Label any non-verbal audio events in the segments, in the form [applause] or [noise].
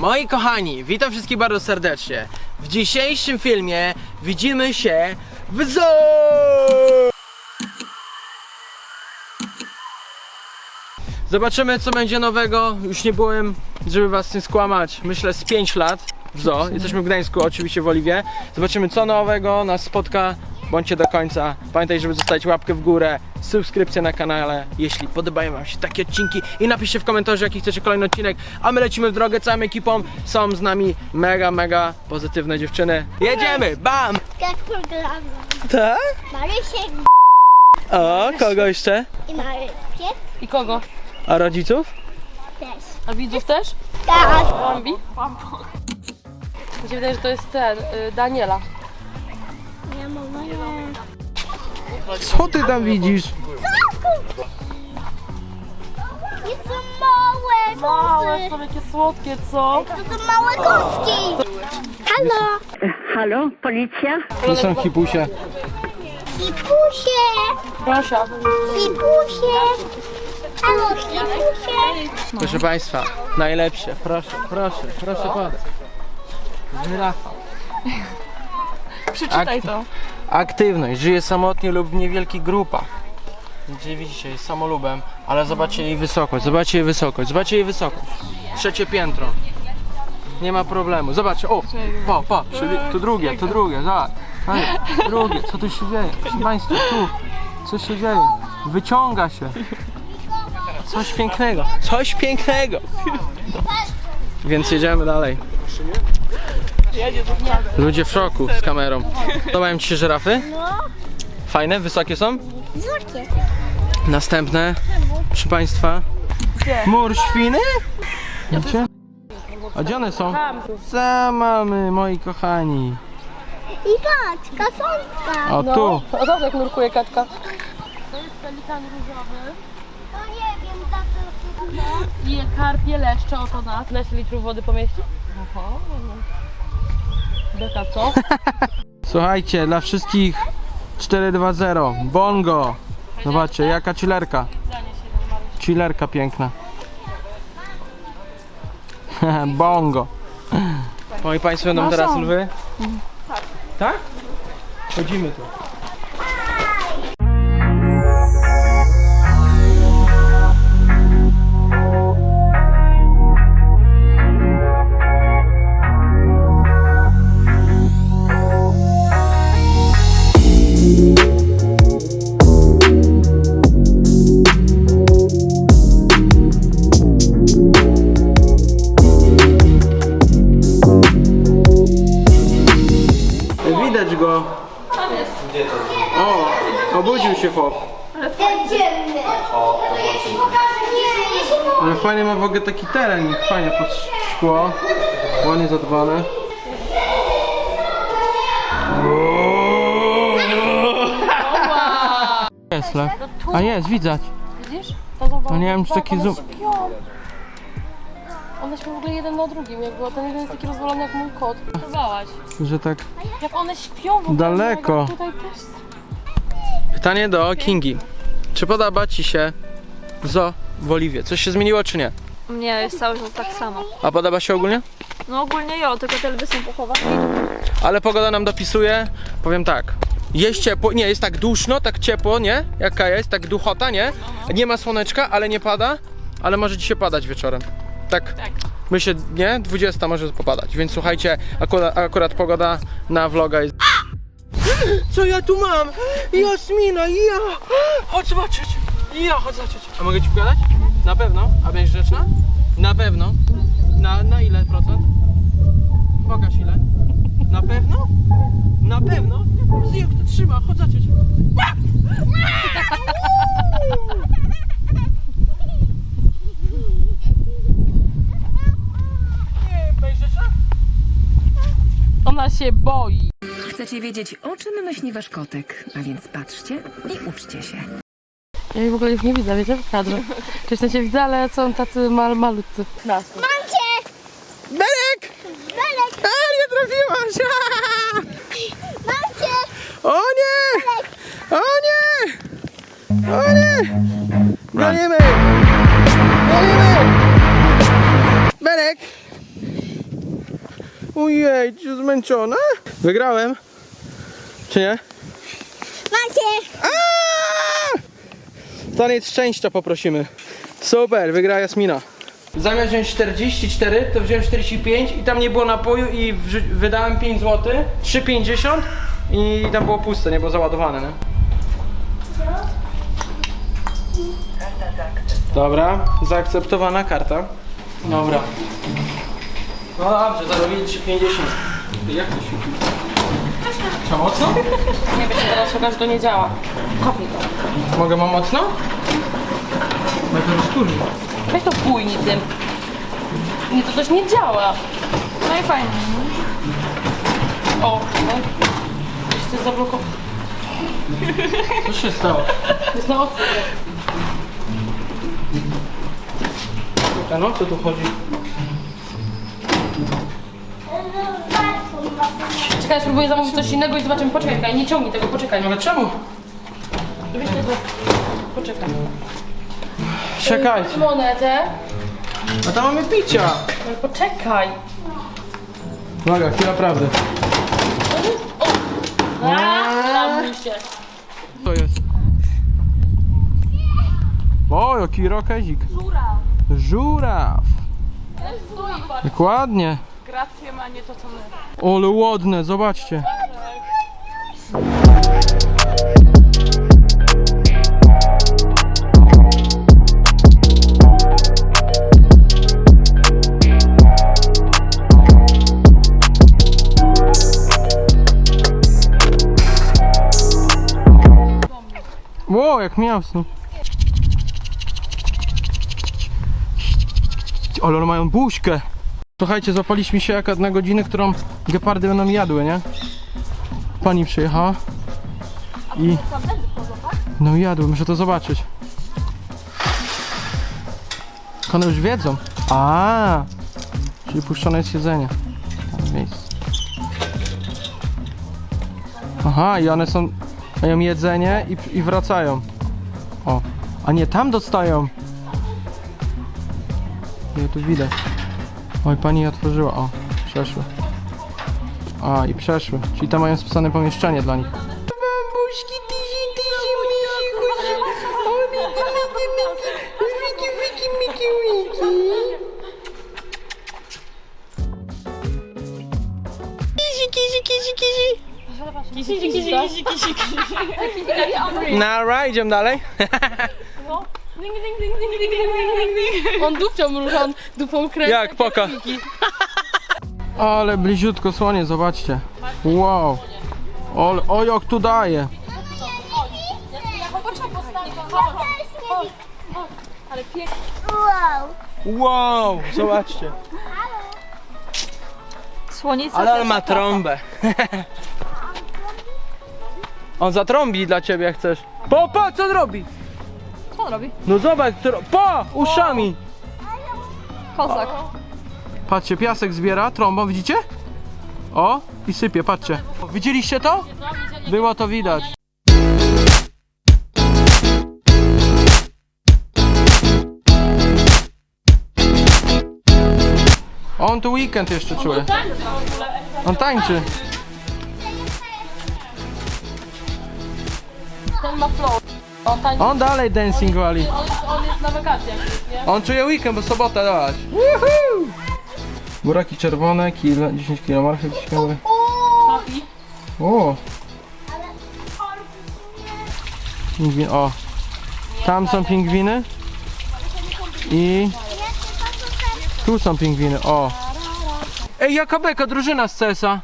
Moi kochani, witam wszystkich bardzo serdecznie. W dzisiejszym filmie widzimy się w zoo! Zobaczymy co będzie nowego. Już nie byłem, żeby was z tym skłamać, myślę z 5 lat w zoo. Jesteśmy w Gdańsku, oczywiście w Oliwie. Zobaczymy co nowego nas spotka. Bądźcie do końca. Pamiętaj, żeby zostawić łapkę w górę, subskrypcję na kanale, jeśli podobają wam się takie odcinki i napiszcie w komentarzu, jaki chcecie kolejny odcinek, a my lecimy w drogę całą ekipą. Są z nami mega, mega pozytywne dziewczyny. Jedziemy! Bam! Jak program. Tak? Marysiek O, kogo jeszcze? i Marysiek I kogo? A rodziców? też. A widzów też? Tak. Bambi? Mi się wydaje, że to jest ten, y, Daniela. Co ty tam widzisz? Nie są małe Małe, kozy. są jakie słodkie, co? To są małe kostki. Halo. Halo, policja? To są hipusie. Pipusie. Prosia. Pipusie. Halo, pipusie. Proszę Państwa, najlepsze. Proszę, proszę, proszę podać. Żyrafa. Przeczytaj to. Aktywność. Żyje samotnie lub w niewielkich grupach. Gdzie widzicie, jest samolubem, ale zobaczcie jej wysokość, zobaczcie jej wysokość, zobaczcie jej wysokość. Trzecie piętro. Nie ma problemu. Zobaczcie, o, pa, pa, tu drugie, tu drugie. Ej, Drugie, co tu się dzieje? Proszę Państwa, tu, co się dzieje? Wyciąga się. Coś pięknego, coś pięknego. Więc jedziemy dalej. Ludzie w szoku z kamerą. Podobają Ci się żyrafy? No. Fajne, wysokie są? Jakie? Następne, proszę Państwa. Mur świny? Widzicie? A gdzie one są? Za mamy, moi kochani. I patrz, kasonka. O No. tu. A zobacz jak nurkuje kaczka. To jest pelikan różowy. No nie wiem, za co I karpie leszcze oto nas. 15 litrów wody pomieści? Oho. Beka co? Słuchajcie, dla wszystkich 420. Bongo. Zobaczcie, jaka chillerka. Chillerka piękna. [laughs] Bongo. Moi Państwo będą teraz lwy? Tak? Chodzimy tu. Teren, fajnie pod szkło. Ładnie zadbane. Jest lew. A jest, widać. Widzisz? To zobacz. No nie wiem, czy taki zoom-. One śpią w ogóle jeden na drugim, jakby a ten jeden jest taki rozwalony jak mój kot. Próbowałaś. Że tak. Jak one śpią w ogóle. Daleko. Tutaj też Pytanie do Kingi. Czy podoba Ci się zo w Oliwie? Coś się zmieniło czy nie? Nie, jest cały czas tak samo. A podoba się ogólnie? No ogólnie jo, tylko te lwy są pochowane. Ale pogoda nam dopisuje, powiem tak. Jest ciepło, nie, jest tak duszno, tak ciepło, nie? Jaka jest, tak duchota, nie? Nie ma słoneczka, ale nie pada, ale może dzisiaj padać wieczorem. Tak, myślę, nie? 20 może popadać, więc słuchajcie, akurat, akurat pogoda na vloga jest... [gasps] Co ja tu mam? Jasmina, ja! Chodź zobaczyć! Ja, chodź zobaczyć. A mogę ci pokazać? Na pewno. A będziesz grzeczna? Na pewno. Na, na ile procent? Pokaż ile. Na pewno? Na pewno? Jak to trzyma, chodź zobaczyć. Nie, będziesz grzeczna? Ona się boi. Chcecie wiedzieć, o czym myśli wasz kotek, a więc patrzcie i uczcie się. Ja jej w ogóle już nie widzę, wiecie, w kadrze. Czy w sensie widzę, ale są tacy mal, malutcy. Mam cię. Belek! Belek, A, nie trafiłaś! [laughs] mam cię. O nie! O nie! O nie! Gonimy! Gonimy! Belek! Ojej, czy zmęczona? Wygrałem? Czy nie? Macie! Taniec szczęścia poprosimy. Super, wygra Jasmina. Zamiast wziąć 44, to wziąłem 45 i tam nie było napoju i wydałem 5 zł, 3,50 i tam było puste, nie było załadowane, nie? Dobra, zaakceptowana karta. Dobra. No dobrze, zarobili 3,50. Jak to się Trzeba mocno? Nie wiesz, teraz że to nie działa. Kopnij to. Mogę mam mocno? No to rozkurzy. Weź to bujnij tym. Nie, to coś nie działa. No i fajnie. O, no. Coś jest zablokowane. Co się stało? Jest na odwrót. A no, co tu chodzi? Czekaj, spróbuję zamówić coś innego i zobaczymy. Poczekaj, nie ciągnij tego, poczekaj. Ale czemu? Weź tego. Poczekaj. Czekajcie. Monetę. A tam mamy picia. Ale poczekaj. Uwaga, chwila prawdy. A, się. To jest. O, jaki rokezik. Żuraw. Żuraw. Dokładnie. Gracje ma nie to co my. Ole ładne, zobaczcie. Jak miasno. Ale one mają buźkę. Słuchajcie, zapaliśmy się jak na godzinę, którą gepardy będą jadły, nie? Pani przyjechała i... No jadły, muszę to zobaczyć. One już wiedzą. A, czyli puszczone jest jedzenie. Aha, i one są... Mają jedzenie i, i wracają. A nie, tam dostają. Nie, tu widać. Oj, pani je otworzyła. O, przeszły. A, i przeszły. Czyli tam mają spisane pomieszczenie dla nich. Babuśki, tyzi, tyzi, miki, O, miki, miki, miki. Wiki, wiki, miki, miki. Kizi, kizi, kizi, kizi. Kisi, kisi, kisi, kisi, kisi. Nara, idziemy dalej. [laughs] Ding, ding, ding, ding, ding, ding, ding, ding. On dupcią mruża, on dupą kręci. Jak, poka. Ale bliziutko słonie, zobaczcie. Wow. Ol, o jak tu daje. Wow! Wow, zobaczcie. Słonica Ale on ma trąbę. [laughs] On zatrąbi dla ciebie jak chcesz. Po, po, co on robi? Co on robi? No zobacz, tro- po, uszami. Kozak. Patrzcie, piasek zbiera trąbą, widzicie? O, i sypie, patrzcie. Widzieliście to? Było to widać. On tu weekend jeszcze czuje. On tańczy. Ten ma flow. On tańczy. On dalej dancing wali. On jest, on jest na wakacjach, nie? On czuje weekend, bo sobota dałaś. Woohoo! Buraki czerwone, kilo, 10 kg marchew, 10 kg. Papi. O! Pingwin, o. Tam są pingwiny. I tu są pingwiny, o. Ej, jaka beka, drużyna z CESa.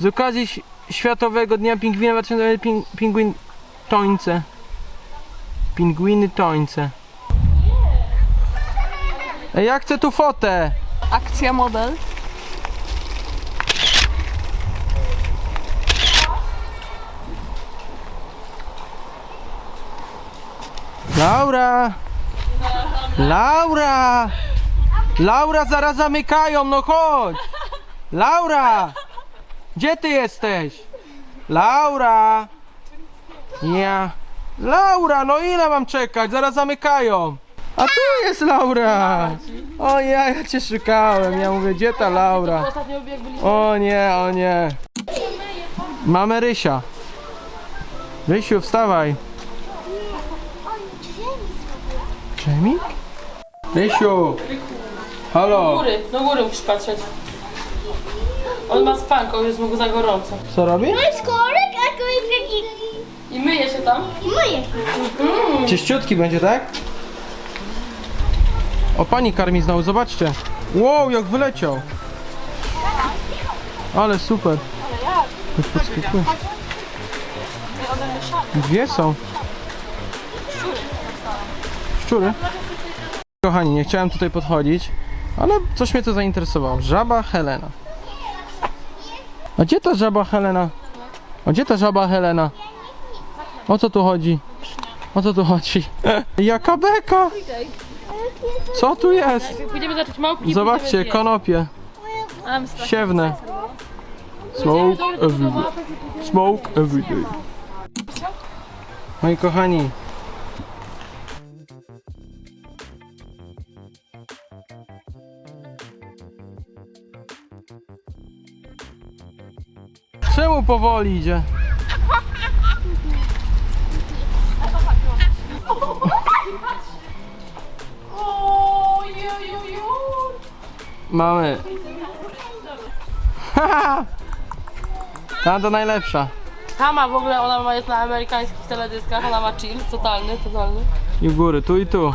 Z okazji Ś- Światowego Dnia Pingwina 2020 ping, pingwin tońce. Pingwiny tońce. Ej, ja chcę tu fotę. Akcja model. Laura! Laura! Laura, zaraz zamykają, no chodź! Laura! Gdzie ty jesteś? Laura! Ja. Laura, no ile mam czekać? Zaraz zamykają. A tu jest Laura! O ja, ja cię szukałem. Ja mówię, gdzie ta Laura? Ostatnio jak byliśmy. O nie, o nie. Mamy Rysia. Rysiu, wstawaj. Dżemik? Rysiu! Do Halo! góry, do góry musisz patrzeć. On ma spanko, jest mu za gorąco. Co robi? To jest korek, a to jest taki... I myje się tam. I myję. Czyściutki będzie, tak? O, pani karmi znowu, zobaczcie. Wow, jak wyleciał. Ale super. Już podskakuje. Dwie są. Szczury. Kochani, nie chciałem tutaj podchodzić, ale coś mnie to zainteresowało. Żaba Helena. A gdzie ta żaba Helena? A gdzie ta żaba Helena? O co tu chodzi? O co tu chodzi? [laughs] Jaka beka! Co tu jest? Pójdziemy zacząć małpki. Zobaczcie, konopie. Siewne. Smoke everyday. Smoke everyday. Moi kochani. Czemu powoli idzie? Mamy. Haha! [laughs] Ta to najlepsza. Tama w ogóle, ona ma, jest na amerykańskich teledyskach, ona ma chill, totalny, totalny. I w góry, tu i tu.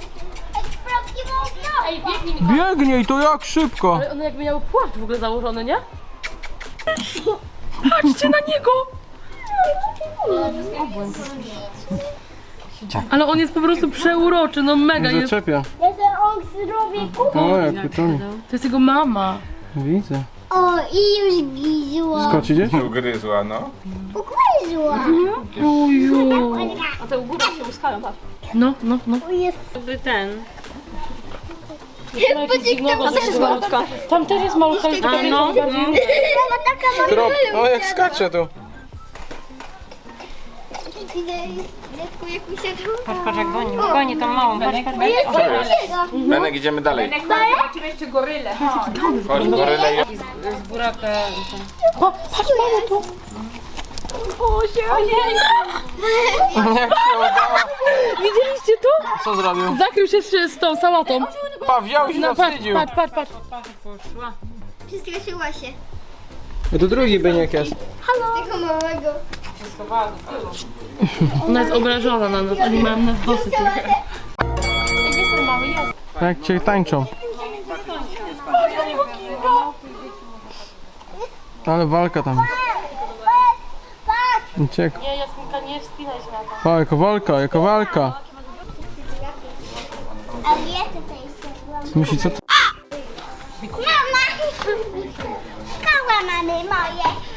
Ej, biegnij mi. Biegnie i to jak szybko. Ale one jakby miały płaszcz w ogóle założony, nie? Patrzcie na niego! Ale on jest po prostu przeuroczy, no mega jest. Zaczepia. Ja ten on zrobi kupę. O, jak uczony. To jest jego mama. Widzę. O, i już gizła. Skoczy gdzieś? Ugryzła, no. Ugryzła. Uju. A te u góry się uskają, patrz. No, no, no. O, jest. Jakby ten. A też jest malutka. Tam też jest malutka, taka no. bardziej- Mama taka ma... Trop. O, jak skacze tu. Jak mi się tu... Patrz, patrz jak goni. Goni tą małą. Patrz, patrz. Jest tego. Benek, idziemy dalej. Zobaczymy jeszcze gorylę. Chodź, goryle jest. Z buraka. Jak się udało. Widzieliście to? Co zrobił? Zakrył się z, z tą sałatą. Pa, wziął się No, patrz, zawstydził. patrz, patrz, patrz. Przestraszyła się. To drugi byniek jest. Halo. Tego małego. Ona jest obrażona na nas, oni mają nas dosyć. Jak cię tańczą. Ale walka tam jest. Uciekł. Nie, Jasminka, nie wspinaj się na to. O, jako walka, jako walka. Ale ja tutaj się Myśli, co to? Mama! Koła mamy moje.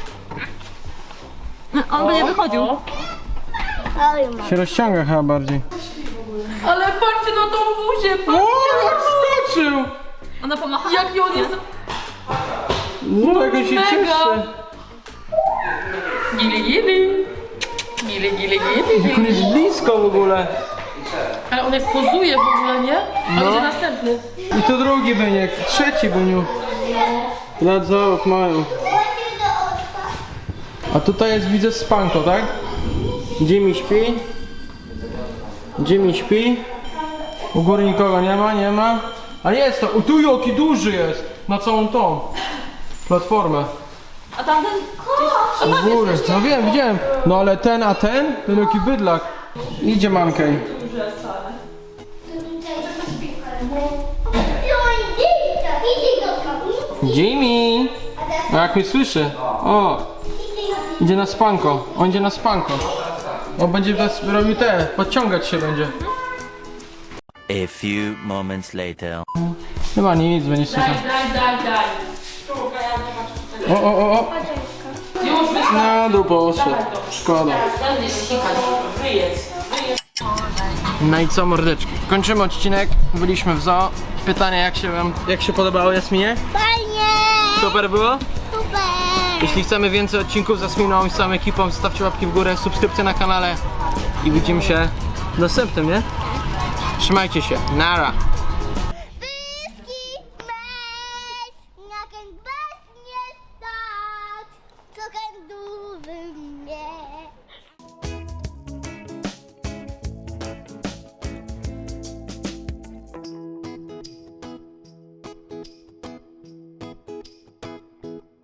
On będzie wychodził. Oj, ma. Się rozciąga chyba bardziej. Ale patrzcie na tą buzię, O, jak skoczył! Ona pomacha. jaki on jest... No, jak on się Mega. cieszy. Gili, gili. Gili, gili, gili. Jak on jest blisko w ogóle. Ale on jak pozuje w ogóle, nie? A No. będzie następny. I to drugi byniek, trzeci byniu. Nadzorów mają. A tutaj jest, widzę, spanko, tak? Jimmy śpi. Jimmy śpi. U góry nikogo nie ma, nie ma. A jest to, u tu jaki duży jest. Na całą tą platformę. A tamten? U góry, no wiem, widziałem. No ale ten, a ten? Ten jaki bydlak. Idzie mankej. Jimmy! A jak mnie słyszy? O! Idzie na spanko. On idzie na spanko. On będzie nas robił te, podciągać się będzie. A few moments later. Chyba nic, będzie słyszał. Daj, daj, daj. O, o, o, o! Na dół poszedł. Szkoda. Wyjedz. No i co mordeczki? Kończymy odcinek. Byliśmy w zoo. Pytania jak się wam, jak się podobało Jasminie? Fajnie! Super było? Jeśli chcemy więcej odcinków z Jasminą i z całą ekipą, zostawcie łapki w górę, subskrypcję na kanale i widzimy się w następnym, nie? Trzymajcie się. Nara.